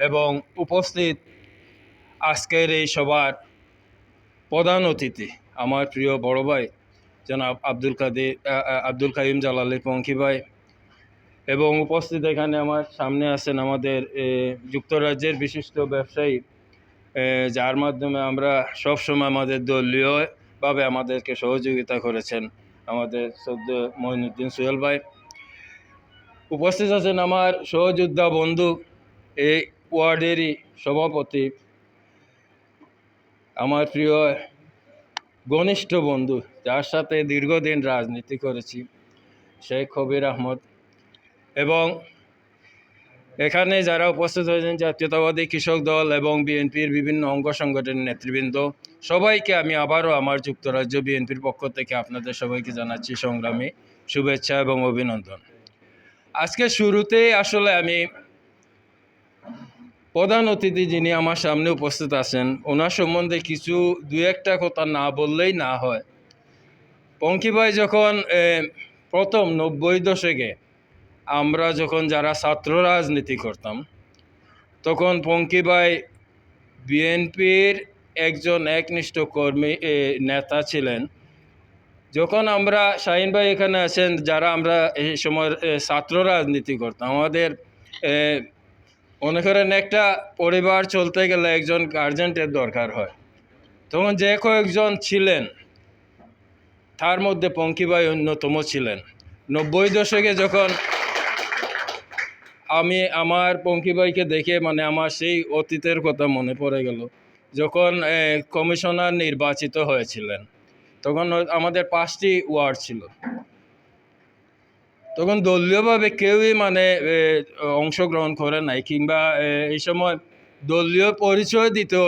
এবং উপস্থিত আজকের এই সবার প্রধান অতিথি আমার প্রিয় বড় ভাই, জনাব আব্দুল কাদের আব্দুল কাইম জালালি পঙ্কি ভাই এবং উপস্থিত এখানে আমার সামনে আছেন আমাদের যুক্তরাজ্যের বিশিষ্ট ব্যবসায়ী যার মাধ্যমে আমরা সবসময় আমাদের দলীয়ভাবে আমাদেরকে সহযোগিতা করেছেন আমাদের সদ্য মহিনুদ্দিন সোহেল ভাই। উপস্থিত আছেন আমার সহযোদ্ধা বন্ধু এই ওয়ার্ডেরই সভাপতি, আমার প্রিয় ঘনিষ্ঠ বন্ধু, যার সাথে দীর্ঘদিন রাজনীতি করেছি, শেখ কবির আহমদ। এবং এখানে যারা উপস্থিত হয়েছেন, জাতীয়তাবাদী কৃষক দল এবং বিএনপির বিভিন্ন অঙ্গ সংগঠনের নেতৃবৃন্দ, সবাইকে আমি আবারও আমার যুক্তরাজ্য বিএনপির পক্ষ থেকে আপনাদের সবাইকে জানাচ্ছি সংগ্রামী শুভেচ্ছা এবং অভিনন্দন। আজকে শুরুতেই আসলে আমি প্রধান অতিথি যিনি আমার সামনে উপস্থিত আছেন, ওনার সম্বন্ধে কিছু দু একটা কথা না বললেই না হয়। পঙ্কি ভাই যখন প্রথম নব্বই দশকে আমরা যখন যারা ছাত্র রাজনীতি করতাম, তখন পঙ্কি ভাই বিএনপির একজন একনিষ্ঠ কর্মী নেতা ছিলেন। যখন আমরা, শাহিন ভাই এখানে আছেন, যারা আমরা এই সময় ছাত্র রাজনীতি করতাম, আমাদের মনে করেন একটা পরিবার চলতে গেলে একজন গার্জেন্টের দরকার হয়। তখন যে কয়েকজন ছিলেন, তার মধ্যে পঙ্কি ভাই অন্যতম ছিলেন। নব্বই দশকে যখন আমি আমার পঙ্কি ভাইকে দেখে মানে আমার সেই অতীতের কথা মনে পড়ে গেল, যখন কমিশনার নির্বাচিত হয়েছিলেন, তখন আমাদের পাঁচটি ওয়ার্ড ছিল। তখন দলীয়ভাবে কেউই মানে অংশগ্রহণ করে নাই কিংবা এই সময় দলীয় পরিচয় দিতে